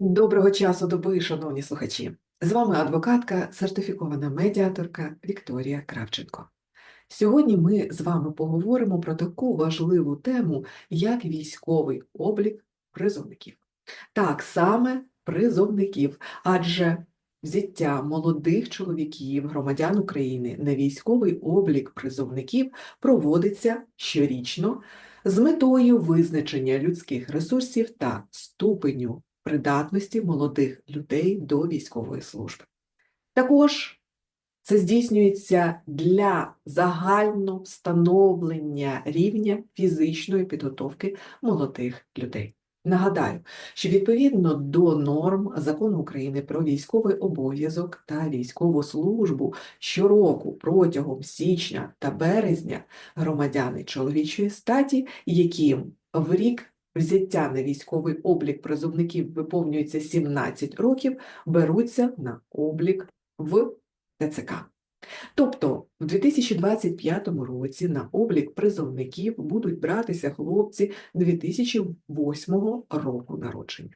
Доброго часу доби, шановні слухачі! З вами адвокатка, сертифікована медіаторка Вікторія Кравченко. Сьогодні ми з вами поговоримо про таку важливу тему, як військовий облік призовників. Так, саме призовників, адже взяття молодих чоловіків, громадян України на військовий облік призовників проводиться щорічно з метою визначення людських ресурсів та ступеню придатності молодих людей до військової служби. Також це здійснюється для загально встановлення рівня фізичної підготовки молодих людей. Нагадаю, що відповідно до норм Закону України про військовий обов'язок та військову службу щороку протягом січня та березня громадяни чоловічої статі, яким в рік взяття на військовий облік призовників виповнюється 17 років, беруться на облік в ТЦК. Тобто в 2025 році на облік призовників будуть братися хлопці 2008 року народження.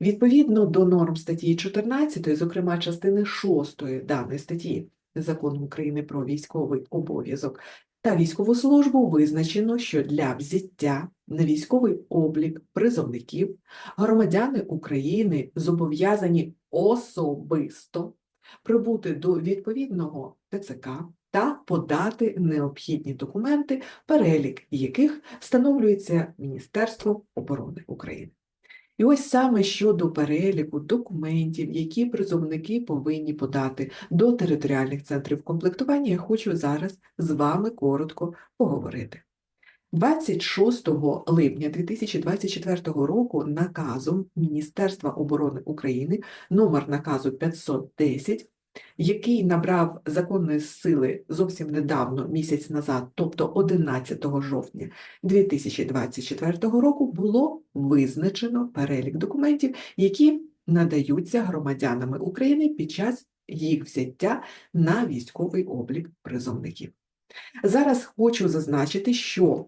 Відповідно до норм статті 14, зокрема частини 6 даної статті Закону України про військовий обов'язок та військову службу, визначено, що для взяття на військовий облік призовників громадяни України зобов'язані особисто прибути до відповідного ТЦК та подати необхідні документи, перелік яких встановлюється Міністерством оборони України. І ось саме щодо переліку документів, які призовники повинні подати до територіальних центрів комплектування, я хочу зараз з вами коротко поговорити. 26 липня 2024 року наказом Міністерства оборони України номер наказу 510 який набрав законної сили зовсім недавно, місяць назад, тобто 11 жовтня 2024 року, було визначено перелік документів, які надаються громадянами України під час їх взяття на військовий облік призовників. Зараз хочу зазначити, що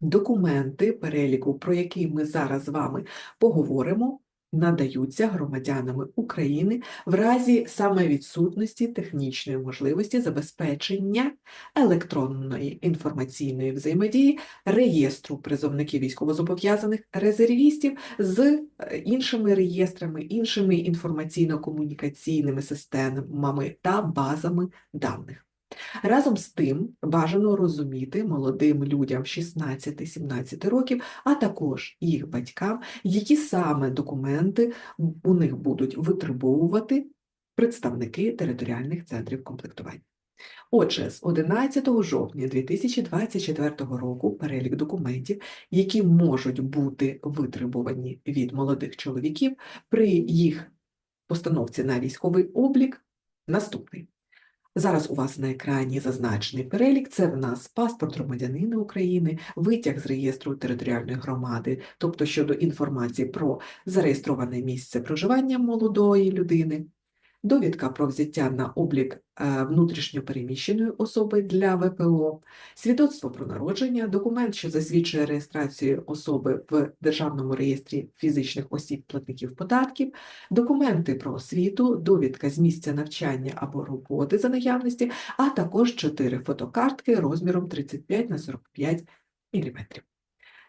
документи переліку, про який ми зараз з вами поговоримо, надаються громадянами України в разі саме відсутності технічної можливості забезпечення електронної інформаційної взаємодії реєстру призовників військовозобов'язаних резервістів з е, іншими реєстрами, іншими інформаційно-комунікаційними системами та базами даних. Разом з тим бажано розуміти молодим людям 16-17 років, а також їх батькам, які саме документи у них будуть витребовувати представники територіальних центрів комплектування. Отже, з 11 жовтня 2024 року перелік документів, які можуть бути витребувані від молодих чоловіків при їх постановці на військовий облік, наступний. Зараз у вас на екрані зазначений перелік. Це в нас паспорт громадянина України, витяг з реєстру територіальної громади, тобто щодо інформації про зареєстроване місце проживання молодої людини, довідка про взяття на облік е, внутрішньопереміщеної особи для ВПО, свідоцтво про народження, документ, що засвідчує реєстрацію особи в Державному реєстрі фізичних осіб платників податків, документи про освіту, довідка з місця навчання або роботи за наявності, а також чотири фотокартки розміром 35 на 45 мм.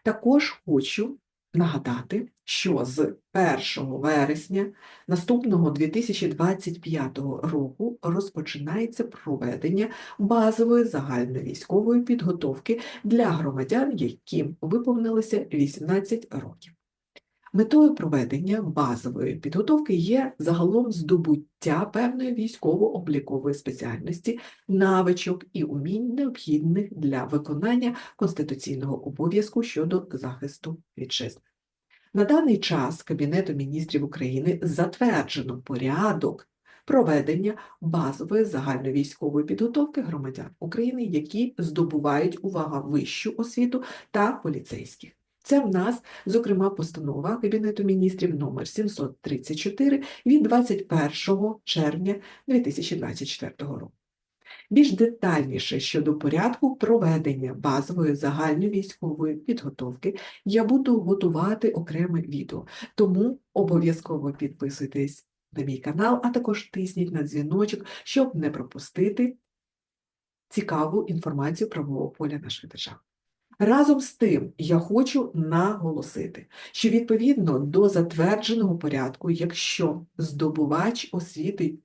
Також хочу нагадати, що з 1 вересня наступного 2025 року розпочинається проведення базової загальновійськової підготовки для громадян, яким виповнилося 18 років. Метою проведення базової підготовки є загалом здобуття певної військово-облікової спеціальності, навичок і умінь, необхідних для виконання конституційного обов'язку щодо захисту вітчизни. На даний час Кабінетом міністрів України затверджено порядок проведення базової загальновійськової підготовки громадян України, які здобувають увага вищу освіту та поліцейських. Це в нас, зокрема, постанова Кабінету міністрів номер 734 від 21 червня 2024 року. Більш детальніше щодо порядку проведення базової загальної військової підготовки я буду готувати окреме відео, тому обов'язково підписуйтесь на мій канал, а також тисніть на дзвіночок, щоб не пропустити цікаву інформацію правового поля нашої держави. Разом з тим, я хочу наголосити, що відповідно до затвердженого порядку, якщо здобувач освіти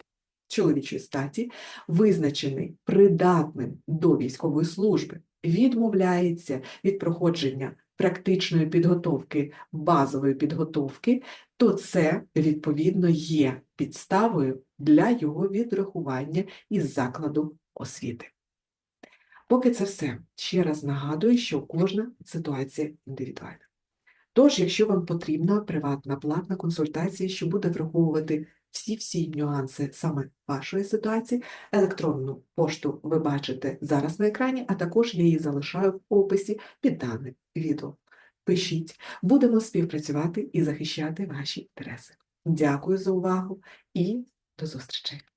чоловічої статі визначений придатним до військової служби, відмовляється від проходження практичної підготовки, базової підготовки, то це відповідно є підставою для його відрахування із закладу освіти. Поки це все, ще раз нагадую, що кожна ситуація індивідуальна. Тож, якщо вам потрібна приватна платна консультація, що буде враховувати всі-всі нюанси саме вашої ситуації, електронну пошту ви бачите зараз на екрані, а також я її залишаю в описі під даним відео. Пишіть, будемо співпрацювати і захищати ваші інтереси. Дякую за увагу і до зустрічі!